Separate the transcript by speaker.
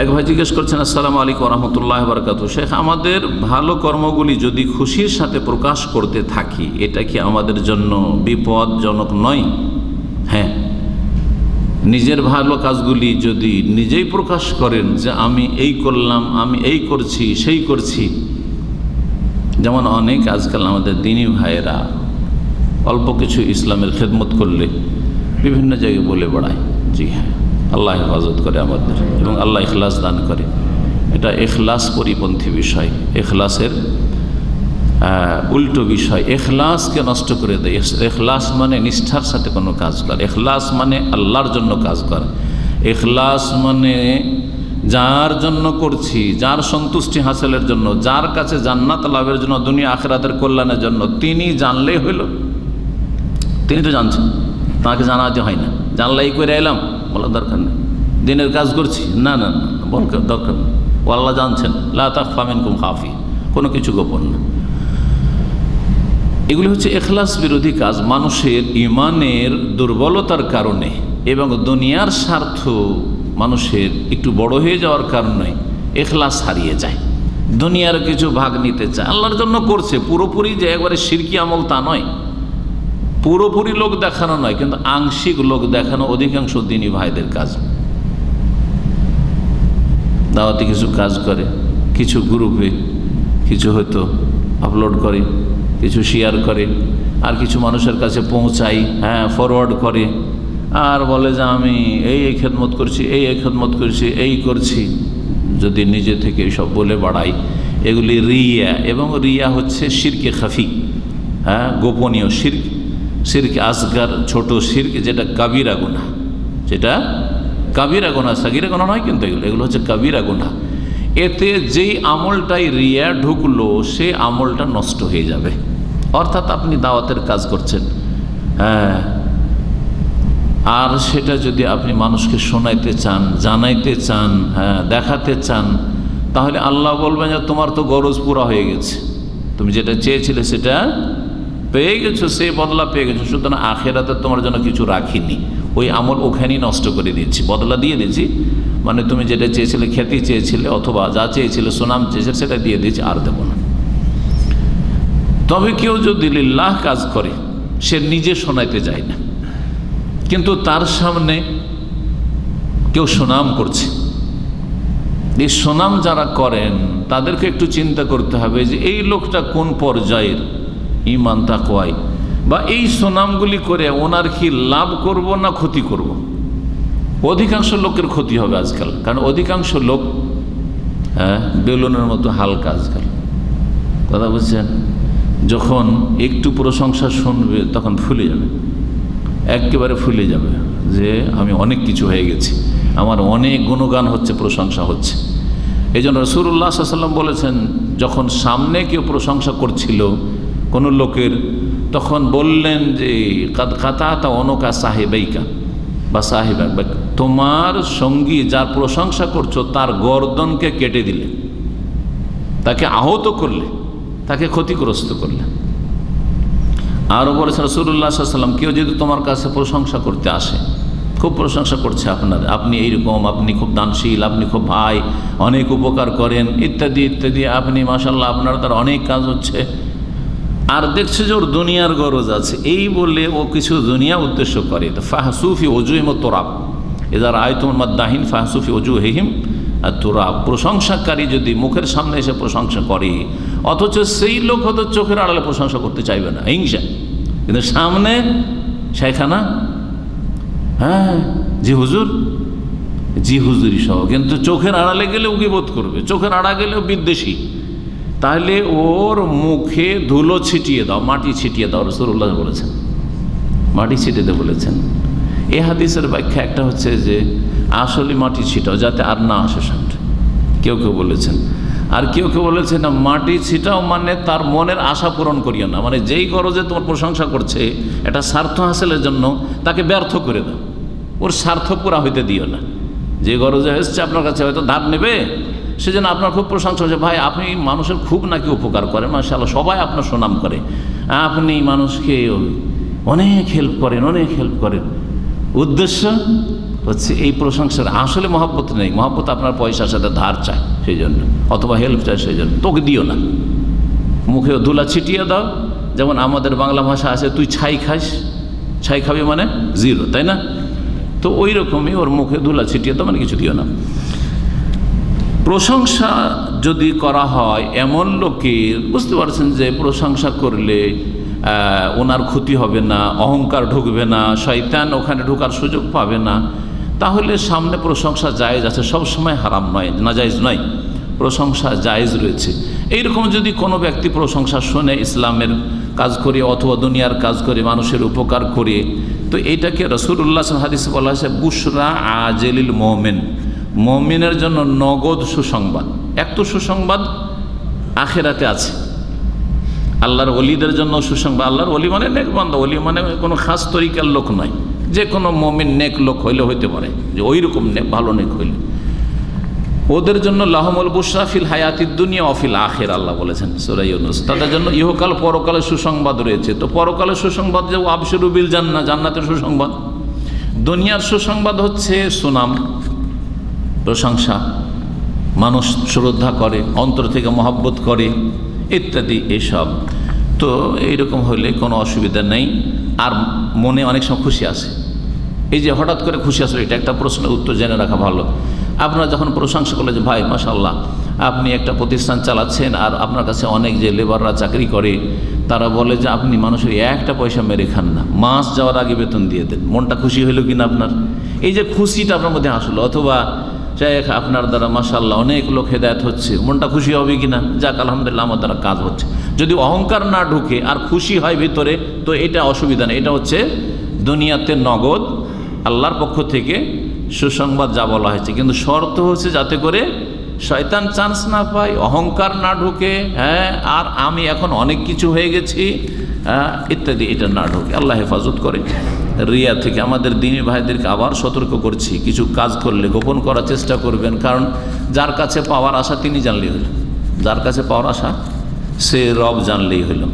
Speaker 1: এক ভাই জিজ্ঞেস করছেন, আসসালামু আলাইকুম রহমতুল্লাহ বরকাত শেখ, আমাদের ভালো কর্মগুলি যদি খুশির সাথে প্রকাশ করতে থাকি, এটা কি আমাদের জন্য বিপদজনক নয়? হ্যাঁ। নিজের ভালো কাজগুলি যদি নিজেই প্রকাশ করেন যে, আমি এই করলাম, আমি এই করছি, সেই করছি। যেমন অনেক আজকাল আমাদের দিনী ভাইয়েরা অল্প কিছু ইসলামের খেদমত করলে বিভিন্ন জায়গায় বলে বেড়ায়। জি হ্যাঁ। আল্লাহ হেফাজত করে আমাদের এবং আল্লাহ ইখলাস দান করে। এটা এখলাস পরিপন্থী বিষয়। এখলাসের উল্টো বিষয়। এখলাসকে নষ্ট করে দেয়। এখলাস মানে নিষ্ঠার সাথে কোনো কাজ কর। এখলাস মানে আল্লাহর জন্য কাজ কর। এখলাস মানে যার জন্য করছি, যার সন্তুষ্টি হাসিলের জন্য, যার কাছে জান্নাত লাভের জন্য, দুনিয়া আখরাতের কল্যাণের জন্য। তিনি জানলেই হইল। তিনি তো জানছেন। তাকে জানাতে হয় না। জানলাই করে এলাম। বলার দরকার নেই। দিনের কাজ করছি। না না না বল দরকার নেই। ও আল্লাহ জানছেন ফামিন কুম হাফি কোনো কিছু গোপন না। এগুলি হচ্ছে এখলাস বিরোধী কাজ। মানুষের ইমানের দুর্বলতার কারণে এবং দুনিয়ার স্বার্থ মানুষের একটু বড় হয়ে যাওয়ার কারণে এখলাস হারিয়ে যায়। দুনিয়ার কিছু ভাগ নিতে চায়। আল্লাহর জন্য করছে। পুরোপুরি যে একবারে সিরকি আমল তা নয়। পুরোপুরি লোক দেখানো নয়, কিন্তু আংশিক লোক দেখানো অধিকাংশ দিনই ভাইদের কাজ। দাওয়াতে কিছু কাজ করে, কিছু গ্রুপে, কিছু হয়তো আপলোড করে, কিছু শেয়ার করে, আর কিছু মানুষের কাছে পৌঁছাই হ্যাঁ ফরওয়ার্ড করে, আর বলে যে আমি এই এই খেদমত করছি, এই এই খেদমত করছি, এই করছি, যদি নিজে থেকে সব বলে বাড়াই। এগুলি রিয়া, এবং রিয়া হচ্ছে শিরকে খাফি হ্যাঁ গোপনীয় শির্ক। শির্ক আসগার, ছোট শির্ক যেটা কাবিরা গুনা যেটা কাবিরা গোনা সাগিরা গোনা নয় কিন্তু এগুলো এগুলো হচ্ছে কাবিরা গোনা এতে যেই আমলটাই রিয়া ঢুকলো সে আমলটা নষ্ট হয়ে যাবে। অর্থাৎ আপনি দাওয়াতের কাজ করছেন। হ্যাঁ। আর সেটা যদি আপনি মানুষকে শোনাইতে চান, জানাইতে চান হ্যাঁ দেখাতে চান, তাহলে আল্লাহ বলবেন যে তোমার তো গরজ পুরা হয়ে গেছে। তুমি যেটা চেয়েছিলে সেটা পেয়ে গেছো, সে বদলা পেয়ে গেছো। সুতরাং আখেরাতে তোমার জন্য কিছু রাখিনি। ওই আমল ওখানেই নষ্ট করে দিয়েছি। বদলা দিয়ে দিয়েছি। মানে তুমি যেটা চেয়েছিলে, খ্যাতি চেয়েছিলে, অথবা যা চেয়েছিলে, সুনাম চেয়েছিলে, সেটা দিয়ে দিয়েছি, আর দেবো না। তবে কেউ যদি লিল্লাহ কাজ করে, সে নিজে শোনাইতে যায় না। কিন্তু তার সামনে কেউ সুনাম করছে। এই সুনাম যারা করেন, তাদেরকে একটু চিন্তা করতে হবে যে, এই লোকটা কোন পর্যায়ের? ইমান তাকোয়াই বা এই সুনামগুলি করে ওনার কি লাভ করব না ক্ষতি করব। অধিকাংশ লোকের ক্ষতি হবে আজকাল, কারণ অধিকাংশ লোক হ্যাঁ বেলুনের মতো হালকা আজকাল। কথা বুঝছেন? যখন একটু প্রশংসা শুনবে তখন ফুলে যাবে। একেবারে ফুলে যাবে যে আমি অনেক কিছু হয়ে গেছি, আমার অনেক গুণগান হচ্ছে, প্রশংসা হচ্ছে। এই জন্য রসুল্লাহ সাল্লাম বলেছেন, যখন সামনে কেউ প্রশংসা করছিল কোনো লোকের তখন বললেন যে কাতা অনকা সাহেবাইকা বা সাহেবা তোমার সঙ্গী যার প্রশংসা করছ, তার গর্দনকে কেটে দিলে। তাকে আহত করলে, তাকে ক্ষতিগ্রস্ত করলে। আরও বলেছেন রসুল্লাহ সাল্লাম কেউ যদি তোমার কাছে প্রশংসা করতে আসে, খুব প্রশংসা করছে আপনার। আপনি এইরকম, আপনি খুব দানশীল, আপনি খুব ভাই, অনেক উপকার করেন, ইত্যাদি ইত্যাদি। আপনি মাসাল্লাহ আপনার তার অনেক কাজ হচ্ছে। আর দেখছে যে ওর দুনিয়ার গরজ আছে। এই বলে ও কিছু দুনিয়া উদ্দেশ্য করে। তো ফাহসুফি অজুহিম তোরাব। এদার আয়তম মাদ্দাহিন, ফাহসুফি অজু হেহিম আর তোরা প্রশংসাকারী যদি মুখের সামনে এসে প্রশংসা করে, অথচ সেই লোক হয়তো চোখের আড়ালে প্রশংসা করতে চাইবে না। হিংসা। কিন্তু সামনে সেখানা হ্যাঁ জি হুজুর। জি হুজুরি সহ। কিন্তু চোখের আড়ালে গেলে বোধ করবে। চোখের আড়া গেলেও বিদ্বেষী। তাহলে ওর মুখে ধুলো ছিটিয়ে দাও, মাটি ছিটিয়ে দাও রসুল্লাহ বলেছেন। মাটি ছিটিয়ে বলেছেন। এ হাদিসের ব্যাখ্যা একটা হচ্ছে যে, আসলে মাটি ছিটাও যাতে আর না আসে সামনে কেউ কেউ বলেছেন। আর কেউ কেউ বলেছে না, মাটি ছিটাও মানে তার মনের আশা পূরণ করিও না। মানে যেই গরজে তোমার প্রশংসা করছে, এটা স্বার্থ হাসিলের জন্য তাকে ব্যর্থ করে দাও। ওর স্বার্থ পুরা হইতে দিও না। যে গরজে এসছে আপনার কাছে হয়তো ধার নেবে সেজন্য আপনার খুব প্রশংসা হচ্ছে ভাই, আপনি মানুষের খুব নাকি উপকার করেন মাসাল্লাহ সবাই আপনার সুনাম করে। আপনি মানুষকে অনেক হেল্প করেন, অনেক হেল্প করেন। উদ্দেশ্য হচ্ছে এই প্রশংসার, আসলে মহব্বত নেই। মহব্বত আপনার পয়সার সাথে ধার চায় সেই জন্য অথবা হেল্প চায় সেই জন্য তোকে দিও না। মুখে ধুলা ছিটিয়ে দাও। যেমন আমাদের বাংলা ভাষা আছে, তুই ছাই খাস। ছাই খাবি মানে জিরো তাই না? তো ওই রকমই ওর মুখে ধুলা ছিটিয়ে দাও মানে কিছু দিও না। প্রশংসা যদি করা হয় এমন লোকের, বুঝতে পারছেন যে প্রশংসা করলে ওনার ক্ষতি হবে না, অহংকার ঢুকবে না, শয়তান ওখানে ঢোকার সুযোগ পাবে না, তাহলে সামনে প্রশংসা জায়েজ আছে। সব সময় হারাম নয় না জায়েজ নয়, প্রশংসা জায়েজ রয়েছে। এইরকম যদি কোনো ব্যক্তি প্রশংসা শোনে, ইসলামের কাজ করে অথবা দুনিয়ার কাজ করে, মানুষের উপকার করে, তো এইটাকে রসুল্লাহ হাদিস বলা হয়েছে বুসরা আজেলিল মোমেন। মমিনের জন্য নগদ সুসংবাদ। এক তো সুসংবাদ আখেরাতে আছে। আল্লাহর অলিদের জন্য সুসংবাদ। আল্লাহর অলি মানে নেক বন্ধ অলি মানে কোনো খাস তরিকার লোক নয়। যে কোনো মমিন নেক লোক হইলে হইতে পারে। যে ওই রকম নেক, ভালো নেক হইলে। ওদের জন্য লাহমুল বুশরাফিল হায়াতির দুনিয়া অফিল আখের আল্লাহ বলেছেন সুরাইনুস তাদের জন্য ইহকাল পরকালে সুসংবাদ রয়েছে। তো পরকালে সুসংবাদ যে আবসরুবিল জান্না জান্নাতের সুসংবাদ। দুনিয়ার সুসংবাদ হচ্ছে সুনাম। প্রশংসা, মানুষ শ্রদ্ধা করে, অন্তর থেকে মহাব্বত করে, ইত্যাদি এসব। তো এইরকম হলে কোনো অসুবিধা নেই। আর মনে অনেক সময় খুশি আসে এই যে হঠাৎ করে খুশি আসলে এটা একটা প্রশ্নের উত্তর জেনে রাখা ভালো। আপনারা যখন প্রশংসা করলে যে, ভাই মাসাল্লাহ আপনি একটা প্রতিষ্ঠান চালাচ্ছেন আর আপনার কাছে অনেক যে লেবাররা চাকরি করে, তারা বলে যে, আপনি মানুষের একটা পয়সা মেরে খান না। মাস যাওয়ার আগে বেতন দিয়ে দেন। মনটা খুশি হইল কিনা আপনার? এই যে খুশিটা আপনার মধ্যে আসলো অথবা শেখ, আপনার দ্বারা মাসাল্লাহ অনেক লোক হেদায়ত হচ্ছে। মনটা খুশি হবে কিনা? যাক, আলহামদুলিল্লাহ, আমার দ্বারা কাজ হচ্ছে। যদি অহংকার না ঢুকে আর খুশি হয় ভিতরে, তো এটা অসুবিধা নেই। এটা হচ্ছে দুনিয়াতে নগদ। আল্লাহর পক্ষ থেকে সুসংবাদ যা বলা হয়েছে। কিন্তু শর্ত হচ্ছে যাতে করে শয়তান চান্স না পায়, অহংকার না ঢুকে হ্যাঁ আর আমি এখন অনেক কিছু হয়ে গেছি ইত্যাদি, এটা না ঢুকে। আল্লাহ হেফাজত করে। রিয়া থেকে আমাদের দিনী ভাইদেরকে আবার সতর্ক করছি। কিছু কাজ করলে গোপন করার চেষ্টা করবেন, কারণ যার কাছে পাওয়ার আশা তিনি জানলেই হইল যার কাছে পাওয়ার আশা, সে রব জানলেই হলো।